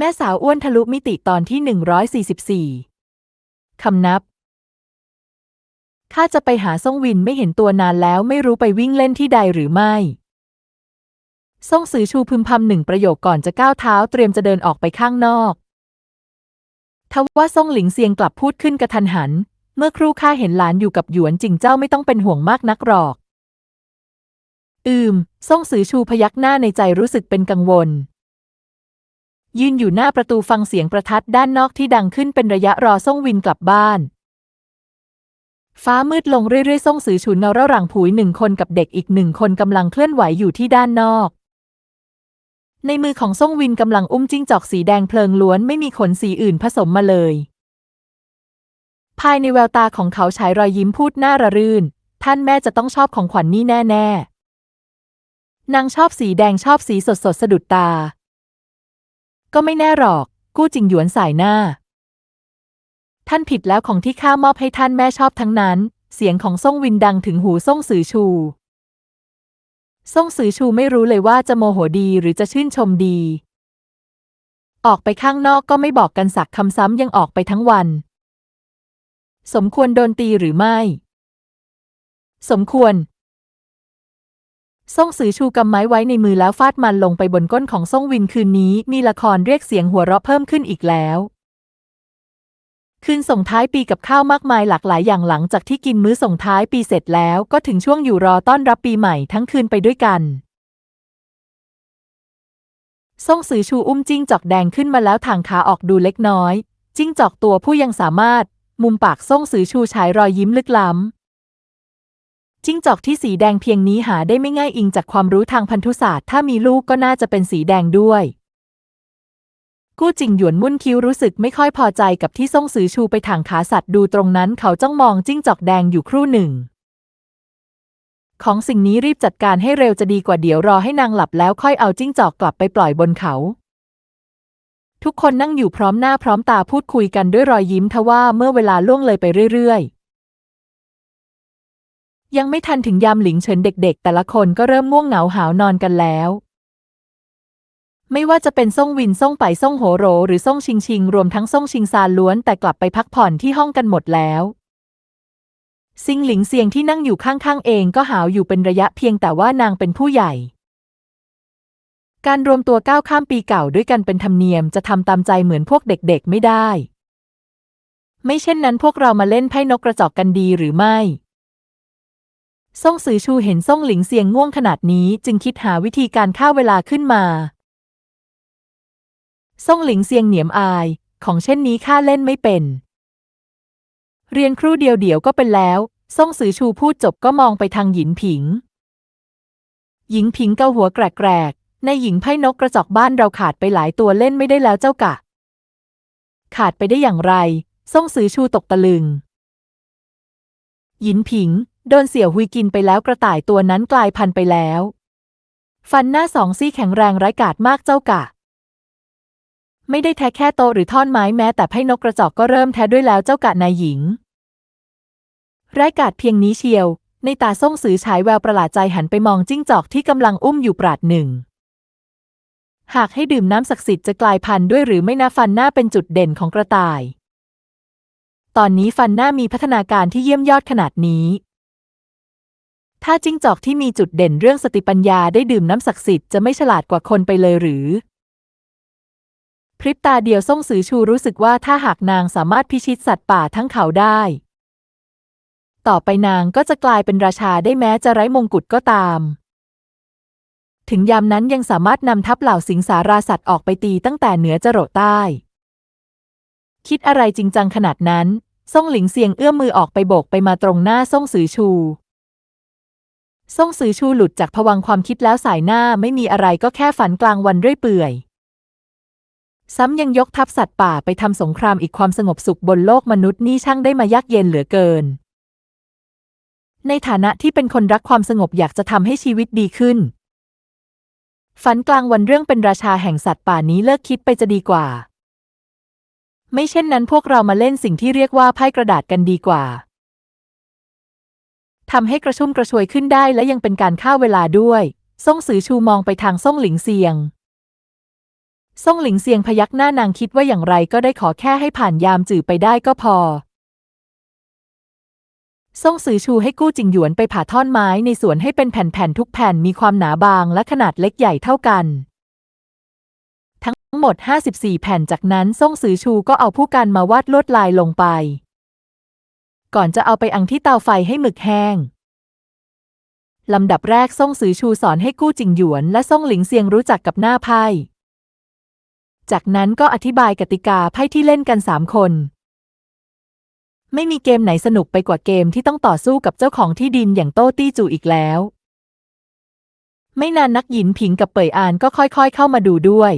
แม่สาวอ้วนทะลุมิติตอนที่ 144 คำนับ ข้าจะไปหาซ่งวินไม่เห็นตัวนานแล้วไม่รู้ไปวิ่งเล่นที่ใดหรือไม่ ซ่งซือชูพึมพำหนึ่งประโยคก่อนจะก้าวเท้าเตรียมจะเดินออกไปข้างนอกทว่าซ่งหลิงเซียงกลับพูดขึ้นกระทันหัน เมื่อครู่ข้าเห็นหลานอยู่กับหยวนจิงเจ้าไม่ต้องเป็นห่วงมากนักหรอก อืม ซ่งซือชูพยักหน้าในใจรู้สึกเป็นกังวล ยืนอยู่หน้าประตูฟังเสียงประทัดด้านนอกที่ดังขึ้นเป็นระยะรอซ่งวินกลับบ้าน ฟ้ามืดลงเรื่อยๆซ่งซือฉุนเงาระหลังผุยหนึ่งคนกับเด็กอีกหนึ่งคนกำลังเคลื่อนไหวอยู่ที่ด้านนอก ในมือของซ่งวินกำลังอุ้มจิ้งจอกสีแดงเพลิงล้วนไม่มีขนสีอื่นผสมมาเลย ภายในแววตาของเขาฉายรอยยิ้มพูดน่าระรื่น ท่านแม่จะต้องชอบของขวัญนนี่แน่ ๆ นางชอบสีแดงชอบสีสดสดสะดุดตา ก็ไม่แน่หรอก กู้จิงหยวนสายหน้า ท่านผิดแล้วของที่ข้ามอบให้ท่านแม่ชอบทั้งนั้น เสียงของซ่งวินดังถึงหูซ่งซือชูซ่งซือชูไม่รู้เลยว่าจะโมโหดีหรือจะชื่นชมดี ออกไปข้างนอกก็ไม่บอกกันสักคำซ้ำยังออกไปทั้งวัน สมควรโดนตีหรือไม่ สมควร ซ่งซือชูกำไม้ไว้ในมือแล้วฟาดมันลงไปบนก้นของซ่งวินคืนนี้ มีละครเรียกเสียงหัวเราะเพิ่มขึ้นอีกแล้วคืนส่งท้ายปีกับข้าวมากมายหลากหลายอย่างหลังจากที่กินมื้อส่งท้ายปีเสร็จแล้วก็ถึงช่วงอยู่รอต้อนรับปีใหม่ทั้งคืนไปด้วยกันซ่งซือชูอุ้มจิ้งจอกแดงขึ้นมาแล้วทางขาออกดูเล็กน้อย จิ้งจอกตัวผู้ยังสามารถ มุมปากซ่งซือชูฉายรอยยิ้มลึกล้ำ จิ้งจอกที่สีแดงเพียงนี้หาได้ไม่ง่ายอิงจากความรู้ทางพันธุศาสตร์ ถ้ามีลูกก็น่าจะเป็นสีแดงด้วย กู้จิงหยวนมุ่นคิ้วรู้สึกไม่ค่อยพอใจกับที่ซ่งซือชูไปถางขาสัตว์ดูตรงนั้นเขาจ้องมองจิ้งจอกแดงอยู่ครู่หนึ่ง ของสิ่งนี้รีบจัดการให้เร็วจะดีกว่าเดี๋ยวรอให้นางหลับแล้วค่อยเอาจิ้งจอกกลับไปปล่อยบนเขาทุกคนนั่งอยู่พร้อมหน้าพร้อมตาพูดคุยกันด้วยรอยยิ้มทว่าเมื่อเวลาล่วงเลยไปเรื่อยๆ ยังไม่ทันถึงยามหลิงเฉินเด็กๆ แต่ละคนก็เริ่มง่วงเหงาหาวนอนกันแล้ว ไม่ว่าจะเป็นซ่งวินซ่งไปซ่งโหโหรหรือซ่งชิงชิง รวมทั้งซ่งชิงซานล้วนแต่กลับไปพักผ่อนที่ห้องกันหมดแล้วซิงหลิงเซียงที่นั่งอยู่ข้างๆเองก็หาวอยู่เป็นระยะเพียงแต่ว่านางเป็นผู้ใหญ่ การรวมตัวก้าวข้ามปีเก่าด้วยกันเป็นธรรมเนียมจะทำตามใจเหมือนพวกเด็กๆไม่ได้ ไม่เช่นนั้นพวกเรามาเล่นไพ่นกกระจอกกันดีหรือไม่ ซ่งซือชูเห็นซ่งหลิงเซียงง่วงขนาดนี้จึงคิดหาวิธีการฆ่าเวลาขึ้นมา ซ่งหลิงเซียงเหนียมอาย ของเช่นนี้ข้าเล่นไม่เป็น เรียนครู่เดียวเดี๋ยวก็เป็นแล้วซ่งซือชูพูดจบก็มองไปทางหยินผิง หญิงผิงเกาหัวแกรกๆ ในหญิงไพ่นกกระจอกบ้านเราขาดไปหลายตัวเล่นไม่ได้แล้วเจ้ากะ ขาดไปได้อย่างไร ซ่งซือชูตกตะลึง หยินผิง โดนเสี่ยวหุยกินไปแล้วกระต่ายตัวนั้นกลายพันธุ์ไปแล้ว ฟันหน้าสองซี่แข็งแรงไร้กาจมากเจ้ากะ ไม่ได้แท้แค่โตหรือท่อนไม้แม้แต่ไพ่นกกระจอกก็เริ่มแท้ด้วยแล้วเจ้ากะนายหญิงไร้กาจเพียงนี้เชียว ในตาส่งสือฉายแววประหลาดใจหันไปมองจิ้งจอกที่กำลังอุ้มอยู่ปราดหนึ่ง หากให้ดื่มน้ำศักดิ์สิทธิ์จะกลายพันธุ์ด้วยหรือไม่นะฟันหน้าเป็นจุดเด่นของกระต่าย ตอนนี้ฟันหน้ามีพัฒนาการที่เยี่ยมยอดขนาดนี้ ถ้าจิ้งจอกที่มีจุดเด่นเรื่องสติปัญญาได้ดื่มน้ำศักดิ์สิทธิ์จะไม่ฉลาดกว่าคนไปเลยหรือ พริบตาเดียวส่งสือชูรู้สึกว่าถ้าหากนางสามารถพิชิตสัตว์ป่าทั้งเขาได้ ต่อไปนางก็จะกลายเป็นราชาได้แม้จะไร้มงกุฎก็ตาม ถึงยามนั้นยังสามารถนำทัพเหล่าสิงสาราสัตว์ออกไปตีตั้งแต่เหนือจรดใต้ คิดอะไรจริงจังขนาดนั้น ซ่งหลิงเซียงเอื้อมมือออกไปโบกไปมาตรงหน้าซ่งสือชู ซ่งสือชูหลุดจากผวังความคิดแล้วสายหน้าไม่มีอะไรก็แค่ฝันกลางวันเรื่อยเปื่อย ซ้ำยังยกทัพสัตว์ป่าไปทำสงครามอีกความสงบสุขบนโลกมนุษย์นี่ช่างได้มายากเย็นเหลือเกิน ในฐานะที่เป็นคนรักความสงบอยากจะทำให้ชีวิตดีขึ้น ฝันกลางวันเรื่องเป็นราชาแห่งสัตว์ป่านี้เลิกคิดไปจะดีกว่า ไม่เช่นนั้นพวกเรามาเล่นสิ่งที่เรียกว่าไพ่กระดาษกันดีกว่า ทำให้กระชุ่มกระชวยขึ้นได้และยังเป็นการฆ่าเวลาด้วยซ่งสือชูมองไปทางซ่งหลิงเซียงซ่งหลิงเซียงพยักหน้านางคิดว่าอย่างไรก็ได้ขอแค่ให้ผ่านยามจื่อไปได้ก็พอซ่งซือชูให้กู้จิงหยวนไปผ่าท่อนไม้ในสวนให้เป็นแผ่นๆทุกแผ่นมีความหนาบางและขนาดเล็กใหญ่เท่ากัน ทั้งหมด 54 แผ่นจากนั้นซ่งซือชูก็เอาผู้กันมาวาดลวดลายลงไป ก่อนจะเอาไปอังที่เตาไฟให้หมึกแห้ง ลำดับแรกซ่งซือชูสอนให้กู้จิงหยวนและซ่งหลิงเซียงรู้จักกับหน้าไพ่ จากนั้นก็อธิบายกติกาไพ่ที่เล่นกันสามคน ไม่มีเกมไหนสนุกไปกว่าเกมที่ต้องต่อสู้กับเจ้าของที่ดินอย่างโต้ตี้จูอีกแล้ว ไม่นานนักหยินผิงกับเป่ยอานก็ค่อยๆ เข้ามาดูด้วย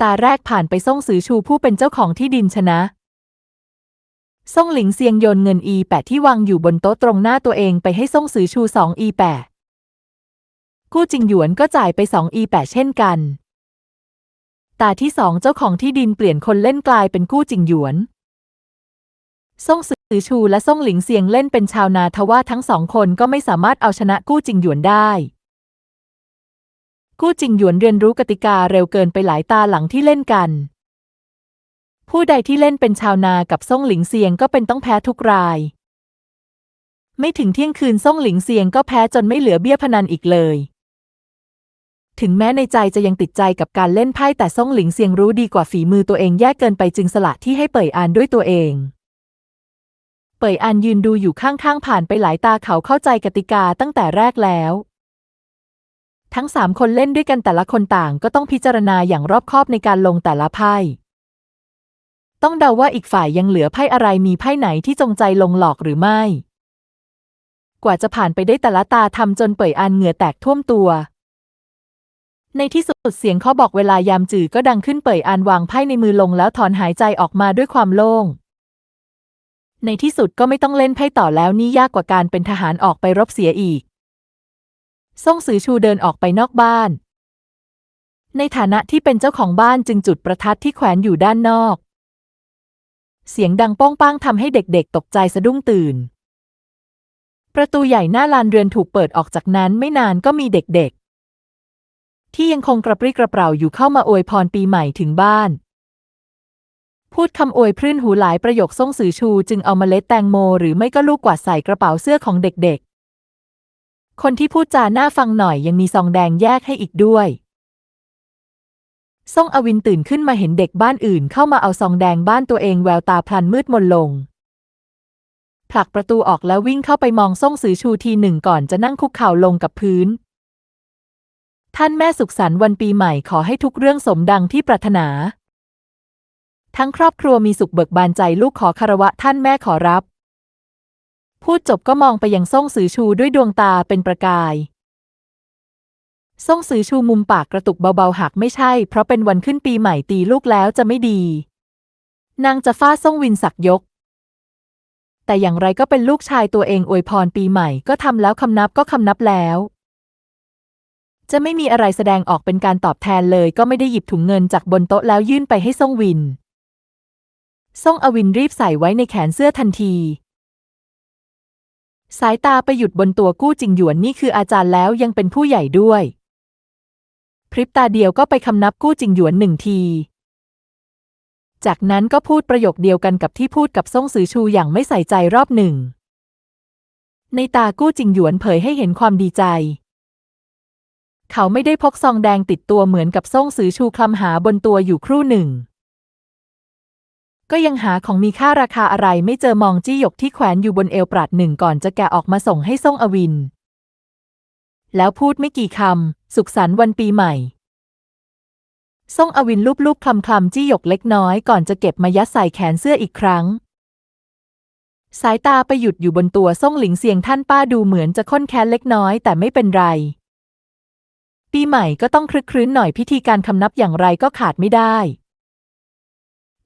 ตาแรกผ่านไปซ่งซือชูผู้เป็นเจ้าของที่ดินชนะ ซ่งหลิงเซียงโยนเงินอีแปดที่วางอยู่บนโต๊ะตรงหน้าตัวเองไปให้ซ่งซือชูสองอีแปดกู้จิงหยวนก็จ่ายไปสองอีแปดเช่นกัน ตาที่สองเจ้าของที่ดินเปลี่ยนคนเล่นกลายเป็นกู้จิงหยวนซ่งซือชูและซ่งหลิงเซียงเล่นเป็นชาวนาทว่าทั้งสองคนก็ไม่สามารถเอาชนะกู้จิงหยวนได้กู้จิงหยวนเรียนรู้กติกาเร็วเกินไปหลายตาหลังที่เล่นกัน ผู้ใดที่เล่นเป็นชาวนากับซ่งหลิงเซียงก็เป็นต้องแพ้ทุกราย ไม่ถึงเที่ยงคืนซ่งหลิงเซียงก็แพ้จนไม่เหลือเบี้ยพนันอีกเลย ถึงแม้ในใจจะยังติดใจกับการเล่นไพ่แต่ซ่งหลิงเซียงรู้ดีกว่าฝีมือตัวเองแย่เกินไปจึงสละที่ให้เป่ยอานด้วยตัวเองเป่ยอานยืนดูอยู่ข้างๆ ผ่านไปหลายตาเขาเข้าใจกติกาตั้งแต่แรกแล้ว ทั้งสามคนเล่นด้วยกันแต่ละคนต่างก็ต้องพิจารณาอย่างรอบคอบในการลงแต่ละไพ่ ต้องเดาว่าอีกฝ่ายยังเหลือไพ่อะไรมีไพ่ไหนที่จงใจลงหลอกหรือไม่ กว่าจะผ่านไปได้แต่ละตาทำจนเป่ยอานเหงื่อแตกท่วมตัว ในที่สุดเสียงเขาบอกเวลายามจื่อก็ดังขึ้นเป่ยอานวางไพ่ในมือลงแล้วถอนหายใจออกมาด้วยความโล่ง ในที่สุดก็ไม่ต้องเล่นไพ่ต่อแล้วนี่ยากกว่าการเป็นทหารออกไปรบเสียอีกซ่งซือชูเดินออกไปนอกบ้าน ในฐานะที่เป็นเจ้าของบ้านจึงจุดประทัดที่แขวนอยู่ด้านนอก เสียงดังป้องป้างทำให้เด็กๆ ตกใจสะดุ้งตื่น ประตูใหญ่หน้าลานเรือนถูกเปิดออกจากนั้นไม่นานก็มีเด็กๆ ที่ยังคงกระปรี้กระเปร่าอยู่เข้ามาอวยพรปีใหม่ถึงบ้าน พูดคำอวยพรื่นหูหลายประโยคส่งสื่อชูจึงเอาเมล็ดแตงโมหรือไม่ก็ลูกกวาดใส่กระเป๋าเสื้อของเด็กๆ คนที่พูดจาหน้าฟังหน่อยยังมีซองแดงแยกให้อีกด้วย ซ่งอวินตื่นขึ้นมาเห็นเด็กบ้านอื่นเข้ามาเอาซองแดงบ้านตัวเองแววตาพลันมืดมนลง ผลักประตูออกแล้ววิ่งเข้าไปมองซ่งสือชูทีหนึ่งก่อนจะนั่งคุกเข่าลงกับพื้น ท่านแม่สุขสันต์วันปีใหม่ขอให้ทุกเรื่องสมดังที่ปรารถนา ทั้งครอบครัวมีสุขเบิกบานใจลูกขอคารวะท่านแม่ขอรับ พูดจบก็มองไปยังซ่งสือชูด้วยดวงตาเป็นประกาย ซ่งซือชูมุมปากกระตุกเบาๆหากไม่ใช่ เพราะเป็นวันขึ้นปีใหม่ตีลูกแล้วจะไม่ดี นางจะฟาดซ่งวินสักยก แต่อย่างไรก็เป็นลูกชายตัวเองอวยพรปีใหม่ก็ทำแล้วคำนับก็คำนับแล้ว จะไม่มีอะไรแสดงออกเป็นการตอบแทนเลยก็ไม่ได้หยิบถุงเงินจากบนโต๊ะแล้วยื่นไปให้ซ่งวินซ่งอวินรีบใส่ไว้ในแขนเสื้อทันทีสายตาไปหยุดบนตัวกู้จิงหยวนนี่คืออาจารย์แล้วยังเป็นผู้ใหญ่ด้วย ริบตาเดียวก็ไปคำนับกู้จิงหยวนหนึ่งที จากนั้นก็พูดประโยคเดียวกันกับที่พูดกับซ่งซือชูอย่างไม่ใส่ใจรอบหนึ่ง ในตากู้จิงหยวนเผยให้เห็นความดีใจ เขาไม่ได้พกซองแดงติดตัวเหมือนกับซ่งซือชูคลำหาบนตัวอยู่ครู่หนึ่ง ก็ยังหาของมีค่าราคาอะไรไม่เจอมองจี้หยกที่แขวนอยู่บนเอวปราดหนึ่งก่อนจะแกะออกมาส่งให้ซ่งอวิน แล้วพูดไม่กี่คำ สุขสันต์วันปีใหม่ซ่งอวินลูบลูบคลำคลำจี้หยกเล็กน้อยก่อนจะเก็บมายัดใส่แขนเสื้ออีกครั้ง สายตาไปหยุดอยู่บนตัวซ่งหลิงเสียงท่านป้าดูเหมือนจะค้นแค้นเล็กน้อยแต่ไม่เป็นไร ปีใหม่ก็ต้องคลึกครื้นหน่อยพิธีการคำนับอย่างไรก็ขาดไม่ได้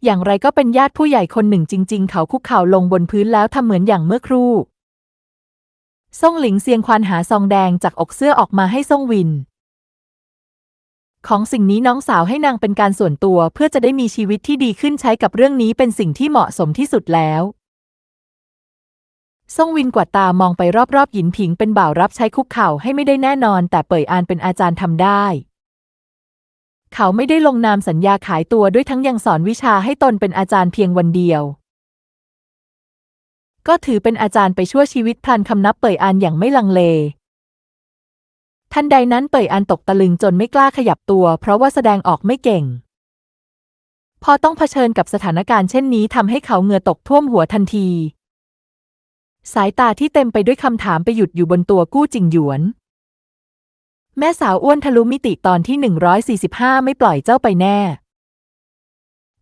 อย่างไรก็เป็นญาติผู้ใหญ่คนหนึ่งจริง ๆ เขาคุกเข่าลงบนพื้นแล้วทำเหมือนอย่างเมื่อครู่ ซ่งหลิงเซียงควานหาซองแดงจากอกเสื้อออกมาให้ซ่งวิน ของสิ่งนี้น้องสาวให้นางเป็นการส่วนตัวเพื่อจะได้มีชีวิตที่ดีขึ้นใช้กับเรื่องนี้เป็นสิ่งที่เหมาะสมที่สุดแล้วซ่งวินกวาดตามองไปรอบๆ หยินผิงเป็นบ่าวรับใช้คุกเข่าให้ไม่ได้แน่นอน แต่เป่ยอานเป็นอาจารย์ทำได้ เขาไม่ได้ลงนามสัญญาขายตัวด้วยทั้งยังสอนวิชาให้ตนเป็นอาจารย์เพียงวันเดียว ก็ถือเป็นอาจารย์ไปชั่วชีวิตพลันคำนับเป่ยอานอย่างไม่ลังเล ทันใดนั้นเป่ยอานตกตะลึงจนไม่กล้าขยับตัว เพราะว่าแสดงออกไม่เก่ง พอต้องเผชิญกับสถานการณ์เช่นนี้ทำให้เขาเหงื่อตกท่วมหัวทันที สายตาที่เต็มไปด้วยคำถามไปหยุดอยู่บนตัวกู้จิงหยวน แม่สาวอ้วนทะลุมิติตอนที่ 145 ไม่ปล่อยเจ้าไปแน่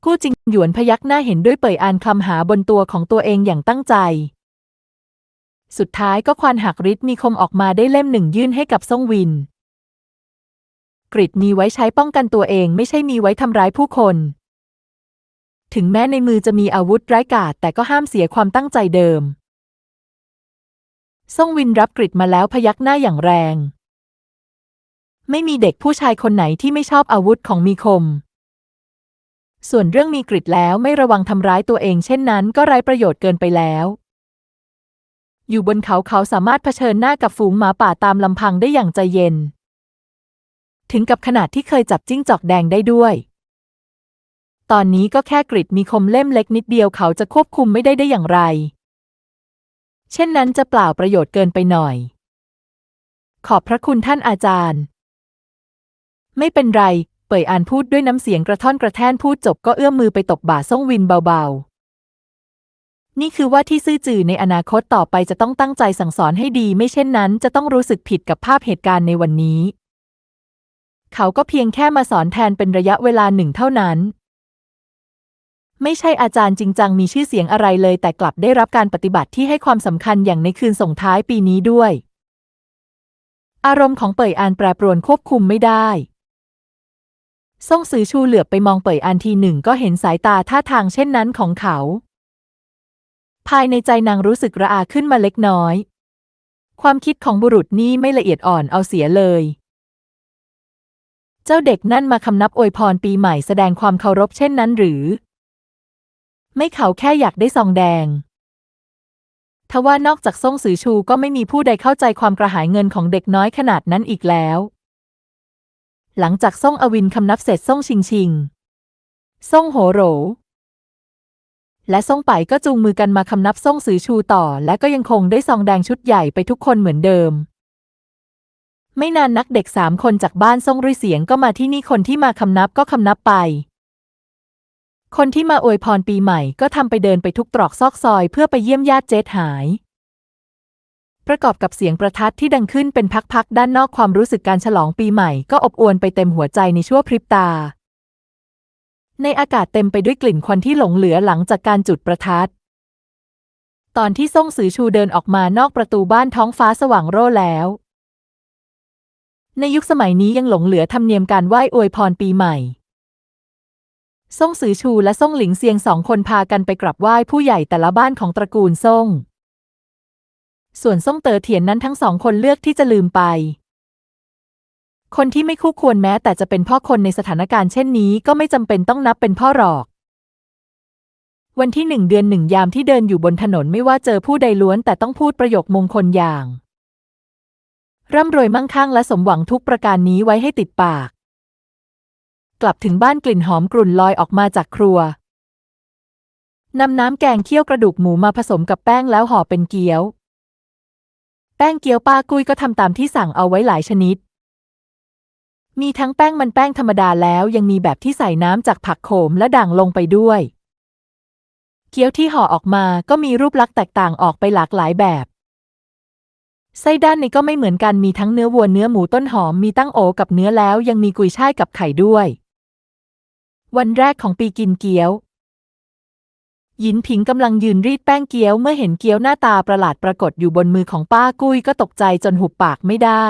กู้จิงหยวนพยักหน้าเห็นด้วยเป่ยอ่านคำหาบนตัวของตัวเองอย่างตั้งใจ สุดท้ายก็ควานหักฤทธิ์มีคมออกมาได้เล่มหนึ่งยื่นให้กับซ่งวิน กริดมีไว้ใช้ป้องกันตัวเองไม่ใช่มีไว้ทำร้ายผู้คน ถึงแม้ในมือจะมีอาวุธร้ายกาจแต่ก็ห้ามเสียความตั้งใจเดิมซ่งวินรับกริดมาแล้วพยักหน้าอย่างแรง ไม่มีเด็กผู้ชายคนไหนที่ไม่ชอบอาวุธของมีคม ส่วนเรื่องมีกริดแล้วไม่ระวังทำร้ายตัวเองเช่นนั้นก็ไร้ประโยชน์เกินไปแล้ว อยู่บนเขาเขาสามารถเผชิญหน้ากับฝูงหมาป่าตามลำพังได้อย่างใจเย็น ถึงกับขนาดที่เคยจับจิ้งจอกแดงได้ด้วย ตอนนี้ก็แค่กริดมีคมเล่มเล็กนิดเดียวเขาจะควบคุมไม่ได้ได้อย่างไร เช่นนั้นจะเปล่าประโยชน์เกินไปหน่อย ขอบพระคุณท่านอาจารย์ ไม่เป็นไร เป่ยอานพูดด้วยน้ำเสียงกระท่อนกระแท่นพูดจบก็เอื้อมมือไปตบบ่าซ่งวินเบาๆ นี่คือว่าที่ซื่อจื่อในอนาคตต่อไปจะต้องตั้งใจสั่งสอนให้ดี ไม่เช่นนั้นจะต้องรู้สึกผิดกับภาพเหตุการณ์ในวันนี้ เขาก็เพียงแค่มาสอนแทนเป็นระยะเวลาหนึ่งเท่านั้น ไม่ใช่อาจารย์จริงจังมีชื่อเสียงอะไรเลย แต่กลับได้รับการปฏิบัติที่ให้ความสำคัญอย่างในคืนส่งท้ายปีนี้ด้วย อารมณ์ของเป่ยอานแปรปรวนควบคุมไม่ได้ ซ่งซือชูเหลือบไปมองเป่ยอานทีหนึ่งก็เห็นสายตาท่าทางเช่นนั้นของเขา ภายในใจนางรู้สึกระอาขึ้นมาเล็กน้อย ความคิดของบุรุษนี่ไม่ละเอียดอ่อนเอาเสียเลย เจ้าเด็กนั่นมาคำนับอวยพรปีใหม่แสดงความเคารพเช่นนั้นหรือ ไม่เขาแค่อยากได้ซองแดงทว่านอกจากซ่งซือชูก็ไม่มีผู้ใดเข้าใจความกระหายเงินของเด็กน้อยขนาดนั้นอีกแล้ว หลังจากซ่งอวินคำนับเสร็จซ่งชิงชิง ซ่งโหโหรและซ่งไปก็จูงมือกันมาคำนับซ่งซือชูต่อ และก็ยังคงได้ซองแดงชุดใหญ่ไปทุกคนเหมือนเดิม ไม่นานนักเด็กสามคนจากบ้านซ่งรุ่ยเสียงก็มาที่นี่คนที่มาคำนับก็คำนับไป คนที่มาอวยพรปีใหม่ก็ทำไปเดินไปทุกตรอกซอกซอยเพื่อไปเยี่ยมญาติเจษหาย ประกอบกับเสียงประทัดที่ดังขึ้นเป็นพักๆด้านนอกความรู้สึกการฉลองปีใหม่ก็อบอวลไปเต็มหัวใจในชั่วพริบตา ในอากาศเต็มไปด้วยกลิ่นควันที่หลงเหลือหลังจากการจุดประทัด ตอนที่ซ่งซือชูเดินออกมานอกประตูบ้านท้องฟ้าสว่างโร่แล้ว ในยุคสมัยนี้ยังหลงเหลือธรรมเนียมการไหว้อวยพรปีใหม่ซ่งซือชูและซ่งหลิงเซียงสองคนพากันไปกราบไหว้ผู้ใหญ่แต่ละบ้านของตระกูลซ่ง ส่วนซ่งเต๋อเถียนนั้นทั้งสองคนเลือกที่จะลืมไป คนที่ไม่คู่ควรแม้แต่จะเป็นพ่อคนในสถานการณ์เช่นนี้ก็ไม่จำเป็นต้องนับเป็นพ่อหรอกวันที่หนึ่งเดือนหนึ่งยามที่เดินอยู่บนถนนไม่ว่าเจอผู้ใดล้วนแต่ต้องพูดประโยคมงคลอย่าง ร่ำรวยมั่งคั่งและสมหวังทุกประการนี้ไว้ให้ติดปาก กลับถึงบ้านกลิ่นหอมกรุ่นลอยออกมาจากครัวนำน้ำแกงเคี่ยวกระดูกหมูมาผสมกับแป้งแล้วห่อเป็นเกี๊ยว แป้งเกี๊ยวป้ากุ้ยก็ทำตามที่สั่งเอาไว้หลายชนิด มีทั้งแป้งมันแป้งธรรมดาแล้วยังมีแบบที่ใส่น้ำจากผักโขมและด่างลงไปด้วย เกี๊ยวที่ห่อออกมาก็มีรูปลักษณ์แตกต่างออกไปหลากหลายแบบไส้ด้านในก็ไม่เหมือนกันมีทั้งเนื้อวัวเนื้อหมูต้นหอมมีตั้งโอกับเนื้อแล้วยังมีกุยช่ายกับไข่ด้วย วันแรกของปีกินเกี๊ยว หยินผิงกำลังยืนรีดแป้งเกี๊ยวเมื่อเห็นเกี๊ยวหน้าตาประหลาดปรากฏอยู่บนมือของป้ากุ้ยก็ตกใจจนหุบปากไม่ได้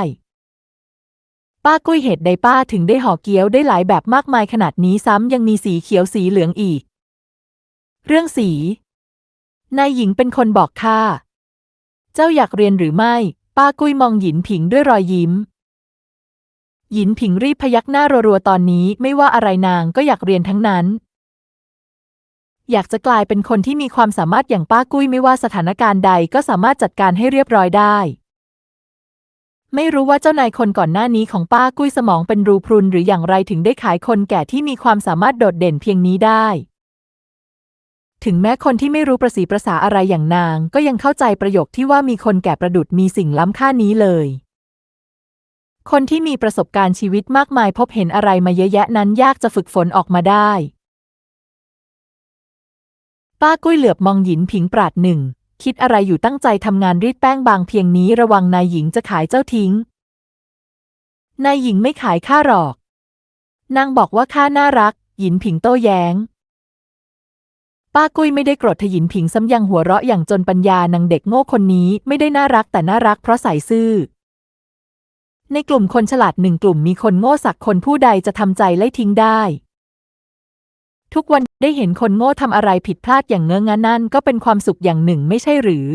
ป้ากุ้ยเหตุใดป้าถึงได้ห่อเกี๊ยวได้หลายแบบมากมายขนาดนี้ซ้ำยังมีสีเขียวสีเหลืองอีก เรื่องสี นายหญิงเป็นคนบอกข้าเจ้าอยากเรียนหรือไม่ ป้ากุ้ยมองหยินผิงด้วยรอยยิ้มหยินผิงรีบพยักหน้ารัวๆตอนนี้ไม่ว่าอะไรนางก็อยากเรียนทั้งนั้น อยากจะกลายเป็นคนที่มีความสามารถอย่างป้ากุ้ยไม่ว่าสถานการณ์ใดก็สามารถจัดการให้เรียบร้อยได้ ไม่รู้ว่าเจ้านายคนก่อนหน้านี้ของป้ากุ้ยสมองเป็นรูพรุนหรืออย่างไรถึงได้ขายคนแก่ที่มีความสามารถโดดเด่นเพียงนี้ได้ ถึงแม้คนที่ไม่รู้ประสีประสาอะไรอย่างนาง ก็ยังเข้าใจประโยคที่ว่ามีคนแก่ประดุดมีสิ่งล้ำค่านี้เลยคนที่มีประสบการณ์ชีวิตมากมายพบเห็นอะไรมาเยอะแยะนั้นยากจะฝึกฝนออกมาได้ ป้ากุ้ยเหลือบมองหยินผิงปราดหนึ่ง คิดอะไรอยู่ตั้งใจทำงานรีดแป้งบางเพียงนี้ระวังนายหญิงจะขายเจ้าทิ้ง นายหญิงไม่ขายข้าหรอก นางบอกว่าข้าน่ารัก หยินผิงโต้แย้ง ป้ากุ้ยไม่ได้โกรธทหยินผิงซ้ำยังหัวเราะอย่างจนปัญญานางเด็กโง่คนนี้ไม่ได้น่ารักแต่น่ารักเพราะใส่ซื่อในกลุ่มคนฉลาดหนึ่งกลุ่มมีคนโง่สักคนผู้ใดจะทำใจไล่ทิ้งได้ ทุกวันได้เห็นคนโง่ทำอะไรผิดพลาดอย่างเงองะนั่นก็เป็นความสุขอย่างหนึ่งไม่ใช่หรือ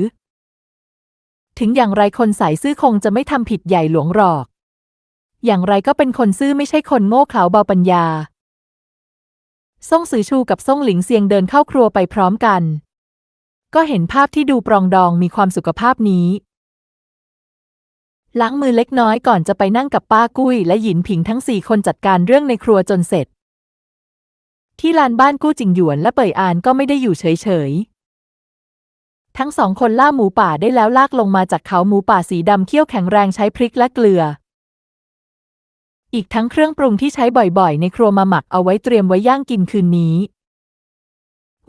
ถึงอย่างไรคนใส่ซื่อคงจะไม่ทำผิดใหญ่หลวงหรอก อย่างไรก็เป็นคนซื่อไม่ใช่คนโง่เขลาเบาปัญญา ซ่งซือชูกับซ่งหลิงเซียงเดินเข้าครัวไปพร้อมกัน ก็เห็นภาพที่ดูปรองดองมีความสุขภาพนี้ล้างมือเล็กน้อยก่อนจะไปนั่งกับป้ากุ้ยและหยินผิงทั้งสี่คนจัดการเรื่องในครัวจนเสร็จ ที่ลานบ้านกู้จิงหยวนและเป่ยอานก็ไม่ได้อยู่เฉยๆ ทั้งสองคนล่าหมูป่าได้แล้วลากลงมาจากเขาหมูป่าสีดำเคี้ยวแข็งแรงใช้พริกและเกลือ อีกทั้งเครื่องปรุงที่ใช้บ่อยๆ ในครัวมาหมักเอาไว้เตรียมไว้ย่างกินคืนนี้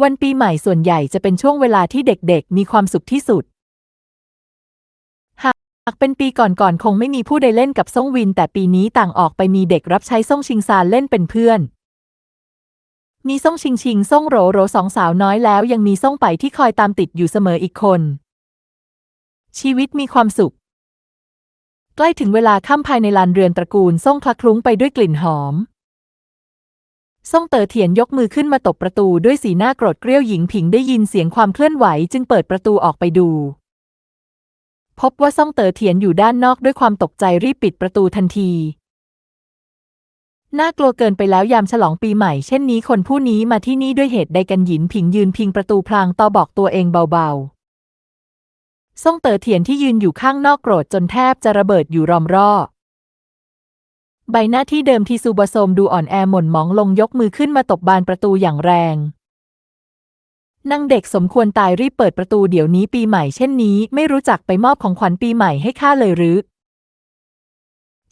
วันปีใหม่ส่วนใหญ่จะเป็นช่วงเวลาที่เด็กๆ มีความสุขที่สุดหากเป็นปีก่อนๆคงไม่มีผู้ใดเล่นกับซ่งวิน แต่ปีนี้ต่างออกไปมีเด็กรับใช้ซ่งชิงซานเล่นเป็นเพื่อน มีซ่งชิงชิงซ่งโหรโหรสองสาวน้อยแล้วยังมีซ่งไปที่คอยตามติดอยู่เสมออีกคน ชีวิตมีความสุข ใกล้ถึงเวลาค่ำภายในลานเรือนตระกูลซ่งคละคลุ้งไปด้วยกลิ่นหอมซ่งเต๋อเถียนยกมือขึ้นมาตบประตูด้วยสีหน้าโกรธเกรี้ยวหญิงผิงได้ยินเสียงความเคลื่อนไหวจึงเปิดประตูออกไปดู พบว่าซ่งเต๋อเถียนอยู่ด้านนอกด้วยความตกใจรีบปิดประตูทันที น่ากลัวเกินไปแล้วยามฉลองปีใหม่เช่นนี้คนผู้นี้มาที่นี่ด้วยเหตุใดกันหยินผิงยืนพิงประตูพลางต่อบอกตัวเองเบาๆ ซ่งเต๋อเถียนที่ยืนอยู่ข้างนอกโกรธจนแทบจะระเบิดอยู่รอมรอใบหน้าที่เดิมที่ซูบาโซมดูอ่อนแอหม่นหมองลงยกมือขึ้นมาตบบานประตูอย่างแรงนางเด็กสมควรตายรีบเปิดประตูเดี๋ยวนี้ปีใหม่เช่นนี้ ไม่รู้จักไปมอบของขวัญปีใหม่ให้ข้าเลยหรือ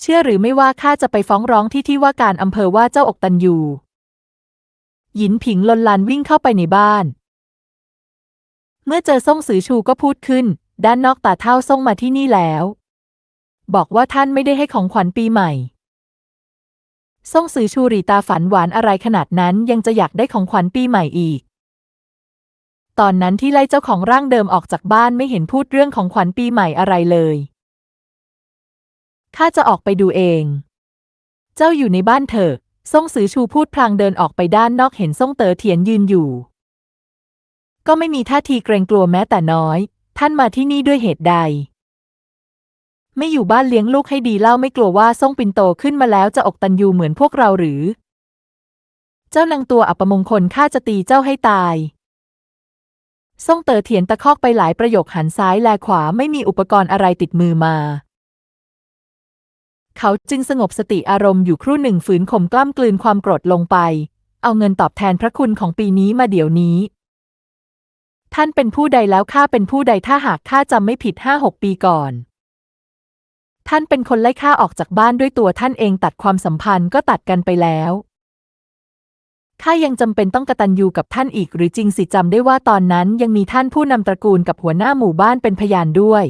เชื่อหรือไม่ว่าข้าจะไปฟ้องร้องที่ที่ว่าการอำเภอว่าเจ้าอกตันยูหยินผิงลนลานวิ่งเข้าไปในบ้าน เมื่อเจอซ่งซือชูก็พูดขึ้น ด้านนอกตาเท่าซ่งมาที่นี่แล้ว บอกว่าท่านไม่ได้ให้ของขวัญปีใหม่ซ่งซือชูรีตาฝันหวานอะไรขนาดนั้นยังจะอยากได้ของขวัญปีใหม่อีก ตอนนั้นที่ไล่เจ้าของร่างเดิมออกจากบ้านไม่เห็นพูดเรื่องของขวัญปีใหม่อะไรเลย ข้าจะออกไปดูเอง เจ้าอยู่ในบ้านเถอะซ่งซือชูพูดพลางเดินออกไปด้านนอกเห็นซ่งเต๋อเถียนยืนอยู่ ก็ไม่มีท่าทีเกรงกลัวแม้แต่น้อย ท่านมาที่นี่ด้วยเหตุใด ไม่อยู่บ้านเลี้ยงลูกให้ดีเล่าไม่กลัวว่าซ่งปินโตขึ้นมาแล้วจะอกตันยูเหมือนพวกเราหรือ เจ้านางตัวอัปมงคลข้าจะตีเจ้าให้ตายซ่งเต๋อเถียนตะคอกไปหลายประโยคหันซ้ายแลขวาไม่มีอุปกรณ์อะไรติดมือมา เขาจึงสงบสติอารมณ์อยู่ครู่หนึ่งฝืนข่มกล้ำกลืนความโกรธลงไป เอาเงินตอบแทนพระคุณของปีนี้มาเดี๋ยวนี้ ท่านเป็นผู้ใดแล้วข้าเป็นผู้ใดถ้าหากข้าจำไม่ผิดห้าหกปีก่อน ท่านเป็นคนไล่ข้าออกจากบ้านด้วยตัวท่านเองตัดความสัมพันธ์ก็ตัดกันไปแล้วข้ายังจำเป็นต้องกตัญญูกับท่านอีกหรือจริงสิจำได้ว่าตอนนั้นยังมีท่านผู้นำตระกูลกับหัวหน้าหมู่บ้านเป็นพยานด้วย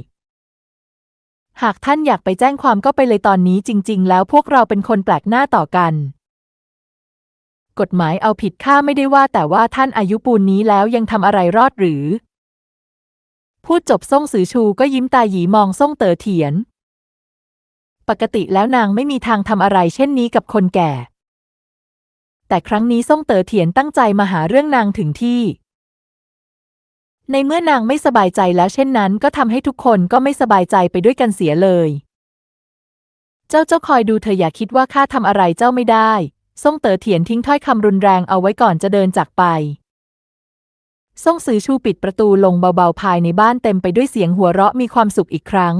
หากท่านอยากไปแจ้งความก็ไปเลยตอนนี้จริง ๆ แล้วพวกเราเป็นคนแปลกหน้าต่อกัน กฎหมายเอาผิดข้าไม่ได้ว่าแต่ว่าท่านอายุปูนนี้แล้วยังทำอะไรรอดหรือ พูดจบซ่งสือชูก็ยิ้มตาหยีมองซ่งเต๋อเถียน ปกติแล้วนางไม่มีทางทำอะไรเช่นนี้กับคนแก่ แต่ครั้งนี้ซ่งเต๋อเถียนตั้งใจมาหาเรื่องนางถึงที่ ในเมื่อนางไม่สบายใจแล้วเช่นนั้นก็ทำให้ทุกคนก็ไม่สบายใจไปด้วยกันเสียเลย เจ้าเจ้าคอยดูเธออย่าคิดว่าข้าทำอะไรเจ้าไม่ได้ ซ่งเต๋อเถียนทิ้งถ้อยคำรุนแรงเอาไว้ก่อนจะเดินจากไป ซ่งซือชูปิดประตูลงเบาๆภายในบ้านเต็มไปด้วยเสียงหัวเราะมีความสุขอีกครั้ง